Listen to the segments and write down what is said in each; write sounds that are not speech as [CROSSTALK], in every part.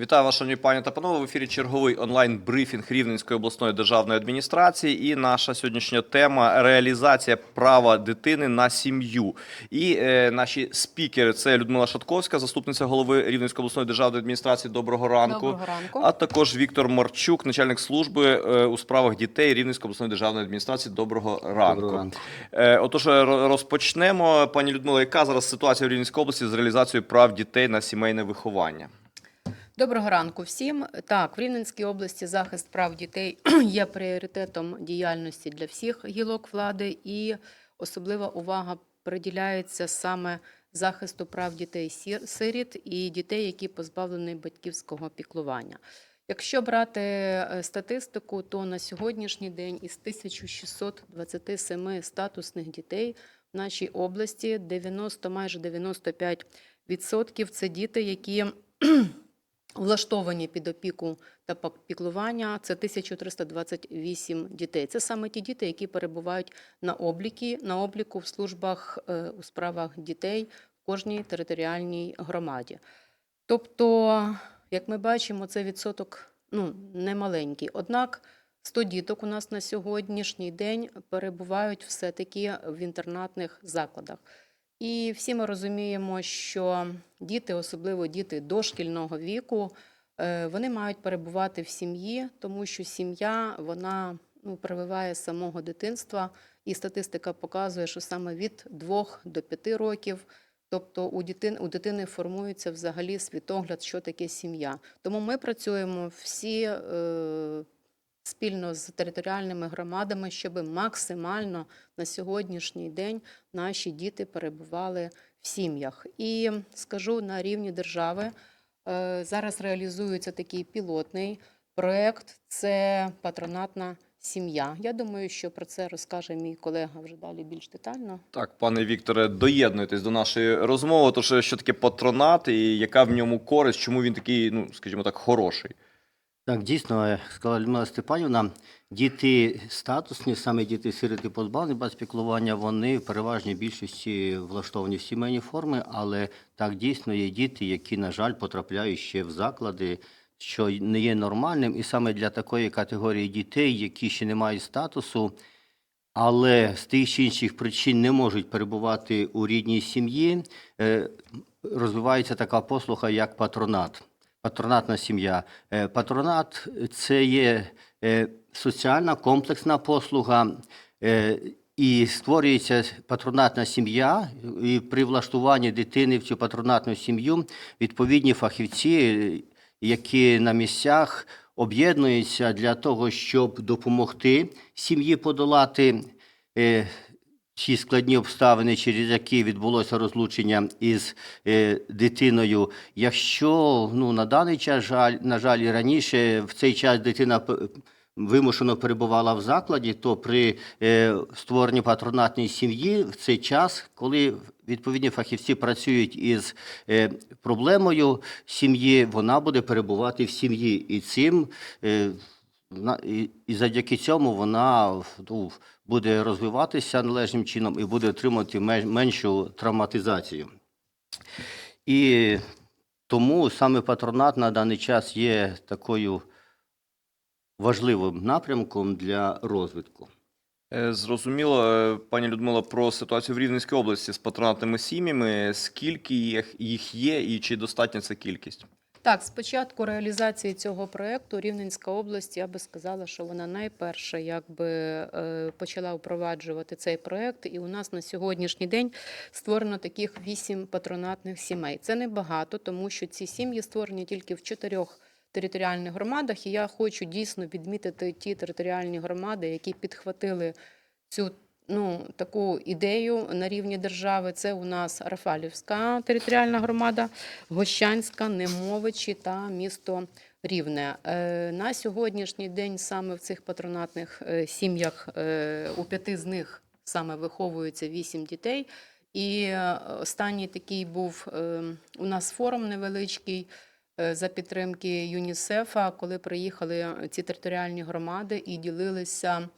Вітаю вас, шановні пані та панове. В ефірі черговий онлайн-брифінг Рівненської обласної державної адміністрації. І наша сьогоднішня тема реалізація права дитини на сім'ю. І е, наші спікери це Людмила Шатковська, заступниця голови Рівненської обласної державної адміністрації. Доброго ранку. Доброго ранку. А також Віктор Марчук, начальник служби е, у справах дітей Рівненської обласної державної адміністрації. Доброго ранку. Доброго ранку. Е, Отож, розпочнемо. Пані Людмила, яка зараз ситуація в Рівненській області з реалізацією прав дітей на сімейне виховання? Доброго ранку всім. Так, в Рівненській області захист прав дітей [CLEARS THROAT] є пріоритетом діяльності для всіх гілок влади, і особлива увага приділяється саме захисту прав дітей сиріт і дітей, які позбавлені батьківського піклування. Якщо брати е, статистику, то на сьогоднішній день із 1627 статусних дітей в нашій області 90, майже 95 відсотків це діти, які влаштовані під опіку та піклування. Це 1328 дітей. Це саме ті діти, які перебувають на обліки, на обліку в службах е, у справах дітей в кожній територіальній громаді. Тобто, як ми бачимо, це відсоток ну, немаленький. Однак 100 діток у нас на сьогоднішній день перебувають все-таки в інтернатних закладах. І всі ми розуміємо, що діти, особливо діти дошкільного віку, е, вони мають перебувати в сім'ї, тому що сім'я вона ну, прививає з самого дитинства, і статистика показує, що саме від 2 до 5 років. Тобто у дитини, у дитини формується взагалі світогляд, що таке сім'я. Тому ми працюємо всі е, спільно з територіальними громадами, щоб максимально на сьогоднішній день наші діти перебували в сім'ях. І скажу на рівні держави е, зараз реалізується такий пілотний проект це патронатна сім'я. Я думаю, що про це розкаже мій колега вже далі більш детально. Так, пане Вікторе, доєднуйтесь до нашої розмови. Тож що таке патронат і яка в ньому користь, чому він такий, ну скажімо так, хороший? Так, дійсно, сказала Людмила Степанівна, діти статусні, саме діти сироти позбавлені без вони в переважній більшості влаштовані в сімейні форми, але так дійсно є діти, які, на жаль, потрапляють ще в заклади, що не є нормальним. І саме для такої категорії дітей, які ще не мають статусу, але з тих чи інших причин не можуть перебувати у рідній сім'ї, е, розвивається така послуга, як патронат. Патронатна сім'я. Е, Патронат це є е, соціальна комплексна послуга. е, І створюється патронатна сім'я, і при влаштуванні дитини в цю патронатну сім'ю відповідні фахівці, е, які на місцях об'єднуються для того, щоб допомогти сім'ї подолати е, ті складні обставини, через які відбулося розлучення із е, дитиною. Якщо ну, на даний час, жаль, на жаль, і раніше в цей час дитина вимушено перебувала в закладі, то при е, створенні патронатної сім'ї в цей час, коли відповідні фахівці працюють із е, проблемою сім'ї, вона буде перебувати в сім'ї. І цим і, завдяки цьому вона ну, буде розвиватися належним чином і буде отримати ме- меншу травматизацію. І тому саме патронат на даний час є такою важливим напрямком для розвитку. Е, Зрозуміло, е, пані Людмила, про ситуацію в Рівненській області з патронатними сім'ями. Скільки їх є і чи достатня ця кількість? Так, з початку реалізації цього проекту Рівненська область, я би сказала, що вона найперша якби е, почала впроваджувати цей проект. І у нас на сьогоднішній день створено таких вісім патронатних сімей. Це небагато, тому що ці сім'ї створені тільки в чотирьох територіальних громадах. І я хочу дійсно відмітити ті територіальні громади, які підхватили цю. Ну, таку ідею на рівні держави це у нас Рафалівська територіальна громада, Гощанська, Немовичі та місто Рівне. Е, На сьогоднішній день саме в цих патронатних е, сім'ях е, у п'яти з них саме виховується вісім дітей. І останній такий був у нас форум невеличкий за підтримки ЮНІСЕФа, коли приїхали ці територіальні громади і ділилися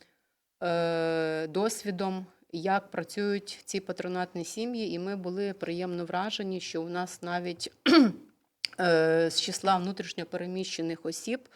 досвідом, як працюють ці патронатні сім'ї, і ми були приємно вражені, що у нас навіть [CLEARS THROAT] е, з числа внутрішньопереміщених осіб.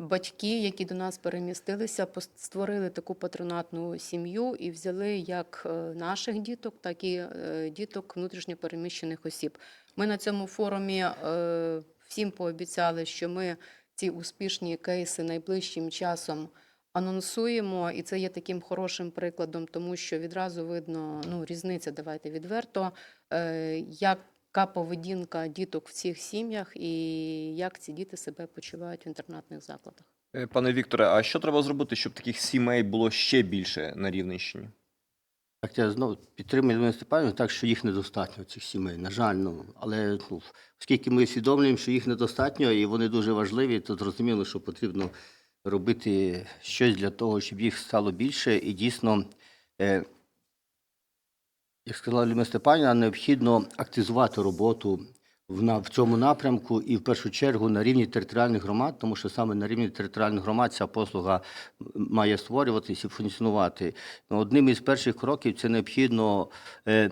Батьки, які до нас перемістилися, створили таку патронатну сім'ю і взяли як е, наших діток, так і е, діток внутрішньопереміщених осіб. Ми на цьому форумі е, всім пообіцяли, що ми ці успішні кейси найближчим часом анонсуємо, і це є таким хорошим прикладом, тому що відразу видно ну, різниця, давайте відверто, е, яка поведінка діток в цих сім'ях і як ці діти себе почувають в інтернатних закладах. Е, Пане Вікторе, а що треба зробити, щоб таких сімей було ще більше на Рівненщині? Так, я знову підтримую Ірину Степанівну, так що їх недостатньо, цих сімей. На жаль, ну але ну, оскільки ми усвідомлюємо, що їх недостатньо і вони дуже важливі, то зрозуміло, що потрібно робити щось для того, щоб їх стало більше. І дійсно, е, як сказала Людмила Степанівна, необхідно активізувати роботу в, цьому напрямку і в першу чергу на рівні територіальних громад, тому що саме на рівні територіальних громад ця послуга має створюватися і функціонувати. Ну, Одним із перших кроків це необхідно е,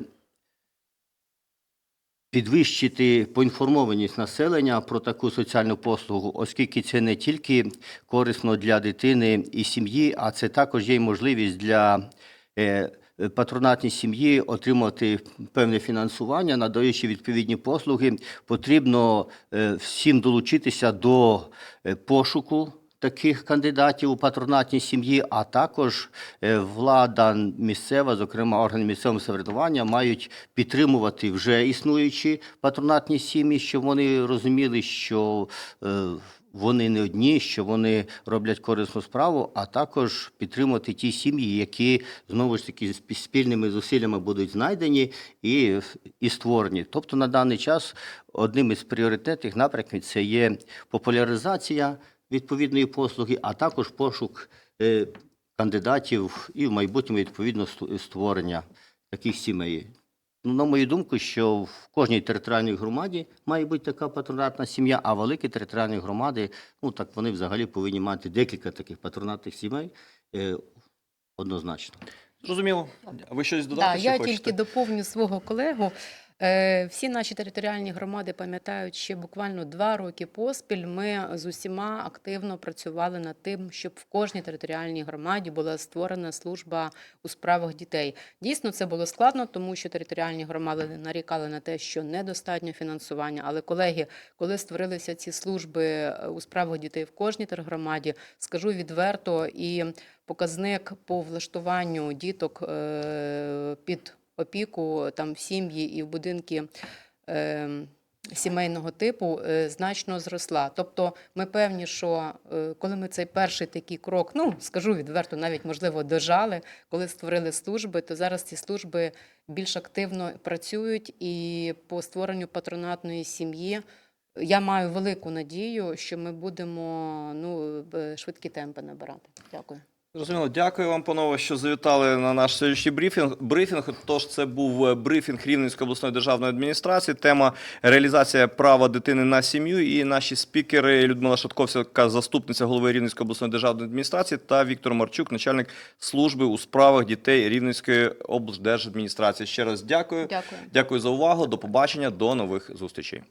підвищити поінформованість населення про таку соціальну послугу, оскільки це не тільки корисно для дитини і сім'ї, а це також є можливість для е, патронатній сім'ї отримати певне фінансування, надаючи відповідні послуги. Потрібно е, всім долучитися до е, пошуку таких кандидатів у патронатній сім'ї, а також е, влада місцева, зокрема органи місцевого самоврядування, мають підтримувати вже існуючі патронатні сім'ї, щоб вони розуміли, що е, вони не одні, що вони роблять корисну справу, а також підтримувати ті сім'ї, які знову ж таки спі- спільними зусиллями будуть знайдені і, і створені. Тобто на даний час одним із пріоритетних напрямків це є популяризація відповідної послуги, а також пошук е, кандидатів і в майбутньому відповідно створення таких сімей. Ну, на мою думку, що в кожній територіальній громаді має бути така патронатна сім'я, а великі територіальні громади, ну так вони взагалі повинні мати декілька таких патронатних сімей е, однозначно. Зрозуміло. А ви щось додати? Так, ще я хочете? тільки доповню свого колегу. Е, Всі наші територіальні громади пам'ятають, ще буквально два роки поспіль ми з усіма активно працювали над тим, щоб в кожній територіальній громаді була створена служба у справах дітей. Дійсно, це було складно, тому що територіальні громади нарікали на те, що недостатньо фінансування. Але колеги, коли створилися ці служби е, у справах дітей в кожній тергромаді, скажу відверто, і показник по влаштуванню діток е, під опіку там в сім'ї і в будинки. е, Сімейного типу е, значно зросла. Тобто ми певні, що е, коли ми цей перший такий крок, ну скажу відверто, навіть можливо дожали, коли створили служби, то зараз ці служби більш активно працюють і по створенню патронатної сім'ї. Я маю велику надію, що ми будемо ну, швидкі темпи набирати. Дякую. Зрозуміло, дякую вам, панове, що завітали на наш сьогоднішній брифінг. брифінг. Тож це був е, брифінг Рівненської обласної державної адміністрації. Тема реалізація права дитини на сім'ю. І наші спікери Людмила Шатковська, заступниця голови Рівненської обласної державної адміністрації, та Віктор Марчук, начальник служби у справах дітей Рівненської облдержадміністрації. Ще раз дякую. Дякую. Дякую за увагу. До побачення, до нових зустрічей.